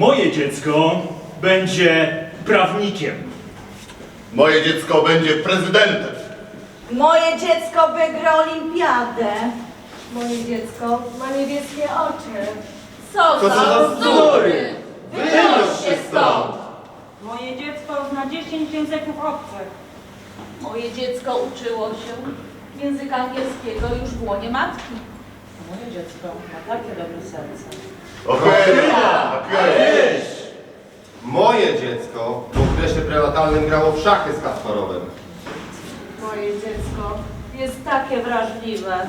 Moje dziecko będzie prawnikiem. Moje dziecko będzie prezydentem. Moje dziecko wygra olimpiadę. Moje dziecko ma niebieskie oczy. Co za bzdury! Wynoś się stąd! Moje dziecko zna 10 języków obcych. Moje dziecko uczyło się języka angielskiego już w łonie matki. Moje dziecko ma takie dobre serce. Okej, okej. Moje dziecko w okresie prenatalnym grało w szachy z Kasparowem. Moje dziecko jest takie wrażliwe.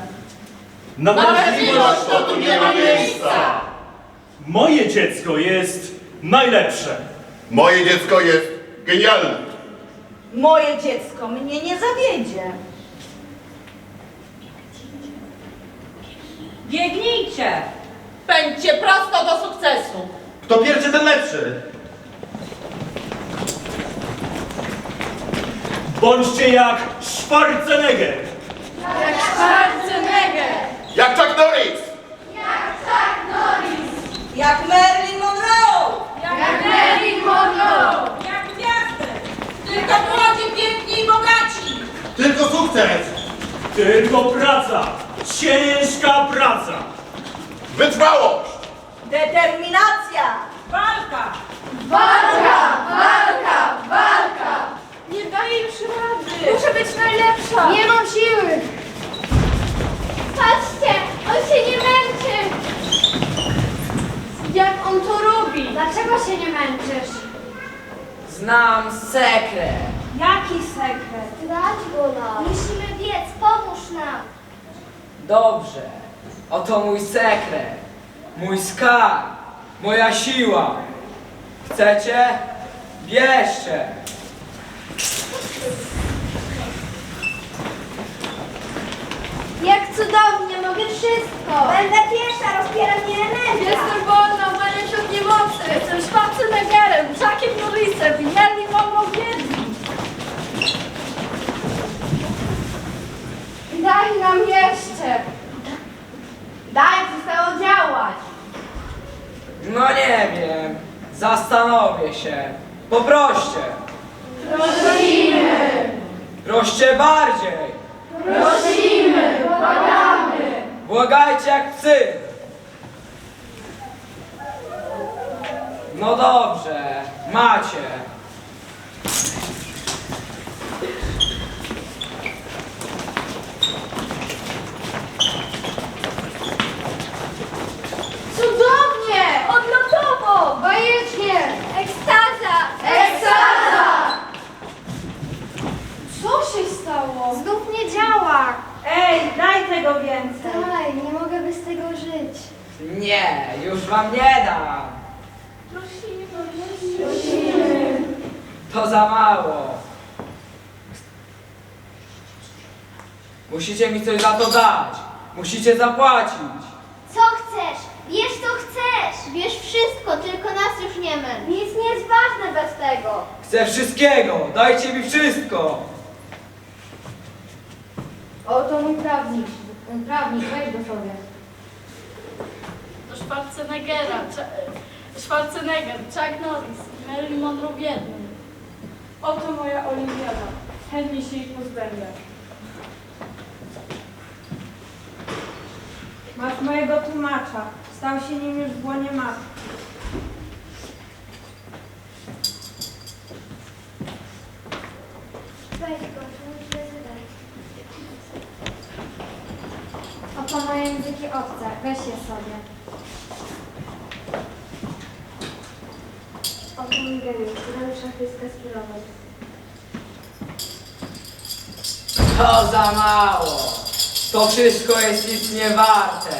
Na Wrażliwość to tu nie ma miejsca! Moje dziecko jest najlepsze. Moje dziecko jest genialne. Moje dziecko mnie nie zawiedzie. Biegnijcie! Pędźcie prosto do sukcesu. Kto pierwszy, ten lepszy! Bądźcie jak Schwarzenegger. Jak Chuck Norris! Jak Marilyn Monroe. Jak gwiazdy! Tylko młodzi, piękni i bogaci. Tylko sukces! Tylko praca. Ciężka praca. Wytrwałość! Determinacja. Walka! Nie daję już rady! Muszę być najlepsza! Nie mam siły! Patrzcie! On się nie męczy! Jak on to robi? Dlaczego się nie męczysz? Znam sekret. Jaki sekret? Zdradź go nam! Musimy biec, pomóż nam! Dobrze. Oto mój sekret. Mój skarb. Moja siła. Chcecie? Bierzcie. Jak cudownie, mogę wszystko! Będę pierwsza, rozpiera mnie energia! Jestem wolna, uwalniam się od niemocy! Jestem Schwarzeneggerem, Chuckiem Norrisem i Marilyn Monroe jedni! Daj nam jeszcze! Daj, przestało działać! No nie wiem. Zastanowię się. Poproście. Prosimy! Proście bardziej. Prosimy! Błagamy! Błagajcie jak psy. No dobrze. Macie. Cudownie! Odlotowo! Bajecznie! Ekstaza! Ekstaza! Co się stało? Znów nie działa! Ej, daj tego więcej! Daj, nie mogę bez tego żyć. Nie, już wam nie dam. Prosimy, prosimy. To za mało. Musicie mi coś za to dać. Musicie zapłacić. Co chcesz? Bierz co chcesz! Bierz wszystko, tylko nas już nie męcz. Nic nie jest ważne bez tego. Chcę wszystkiego. Dajcie mi wszystko. Oto mój prawnik. Prawnik, weź go sobie. do Schwarzeneggera, Ch- Schwarzenegger, Chuck Norris, Marilyn Monroe w jednym. Oto moja olimpiada. Chętnie się jej pozbędę. Masz mojego tłumacza. Stał się nim już w łonie matki. Weź go, to mój prezydent. Oto moje języki obce, weź je sobie. Oto mój geniusz, gramy szachy z. To za mało. To wszystko jest nic nie warte.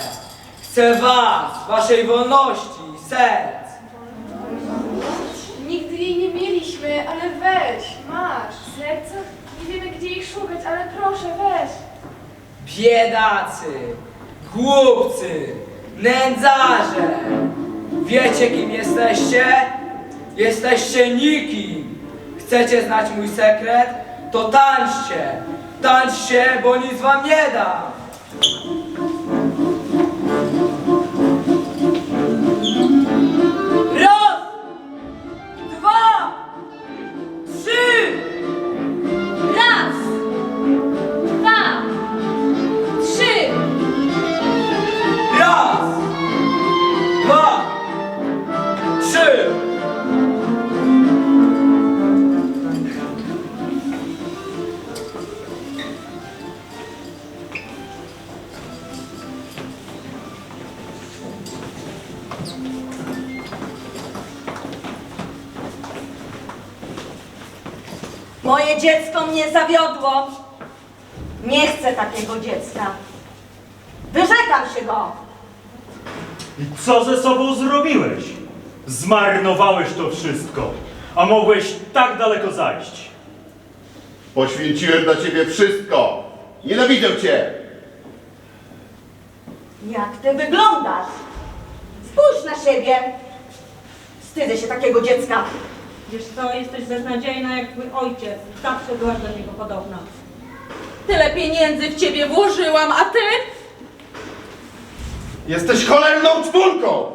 Chcę was, waszej wolności, serc. Nigdy jej nie mieliśmy, ale weź, masz. Serca? Nie wiemy gdzie ich szukać, ale proszę, weź. Biedacy, głupcy, nędzarze. Wiecie kim jesteście? Jesteście nikim. Chcecie znać mój sekret? To tańczcie. Tańczcie, bo nic wam nie dam. Moje dziecko mnie zawiodło. Nie chcę takiego dziecka. Wyrzekam się go. I co ze sobą zrobiłeś? Zmarnowałeś to wszystko, a mogłeś tak daleko zajść. Poświęciłem dla ciebie wszystko. Nienawidzę cię. Jak ty wyglądasz? Spójrz na siebie. Wstydzę się takiego dziecka. Wiesz co, jesteś beznadziejna jak twój ojciec. Zawsze byłaś do niego podobna. Tyle pieniędzy w ciebie włożyłam, a ty? Jesteś cholerną czwórką.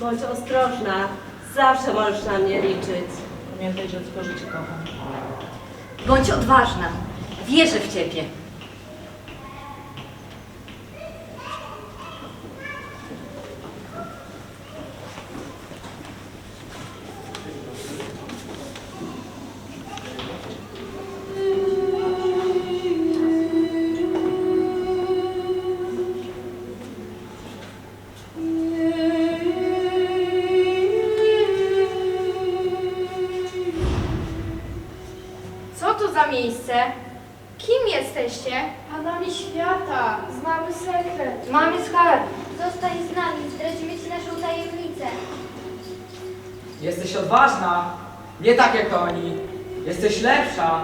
Bądź ostrożna. Zawsze możesz na mnie liczyć. Pamiętaj, że tylko życie. Bądź odważna. Wierzę w ciebie. Za miejsce? Kim jesteście? Panami świata. Znamy sekret. Mamy skarb. Zostań z nami, zdradzimy ci naszą tajemnicę. Jesteś odważna, nie tak jak oni. Jesteś lepsza.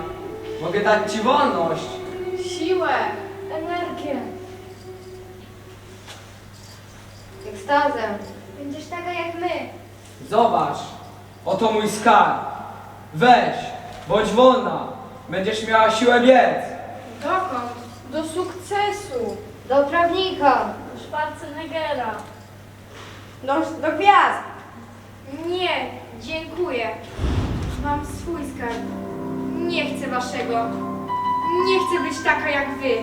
Mogę dać ci wolność. Siłę. Energię. Ekstazę. Będziesz taka jak my. Zobacz, oto mój skarb. Weź, bądź wolna. Będziesz miała siłę biec. Dokąd? Do sukcesu. Do prawnika. Schwarzeneggera. Do, do gwiazd. Nie, dziękuję. Mam swój skarb. Nie chcę waszego. Nie chcę być taka jak wy.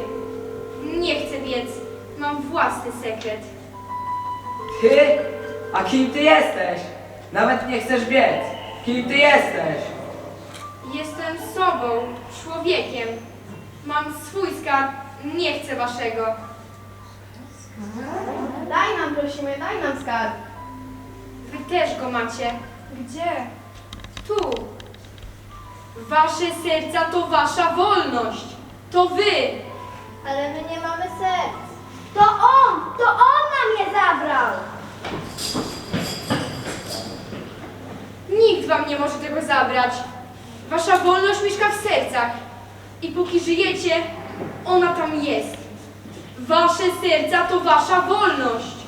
Nie chcę biec. Mam własny sekret. Ty? A kim ty jesteś? Nawet nie chcesz biec. Kim ty jesteś? Sobą, człowiekiem. Mam swój skarb. Nie chcę waszego. Daj nam, prosimy, daj nam skarb. Wy też go macie. Gdzie? Tu. Wasze serca to wasza wolność. To wy. Ale my nie mamy serc. To on! To on nam je zabrał! Nikt wam nie może tego zabrać. Wasza wolność mieszka w sercach. I póki żyjecie, ona tam jest. Wasze serca to wasza wolność.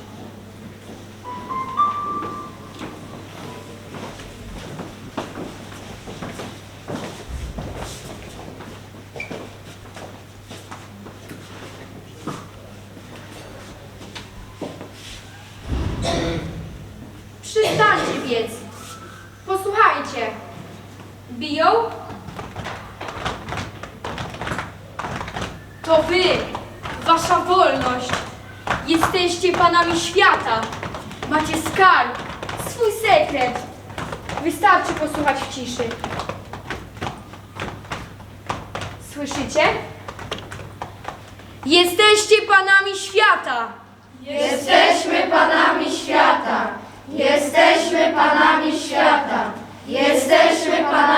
Przestańcie biec. Posłuchajcie. Biją? To wy, wasza wolność. Jesteście panami świata. Macie skarb, swój sekret. Wystarczy posłuchać w ciszy. Słyszycie? Jesteście panami świata. Jesteśmy panami świata. Jesteśmy panami świata. Jesteśmy panami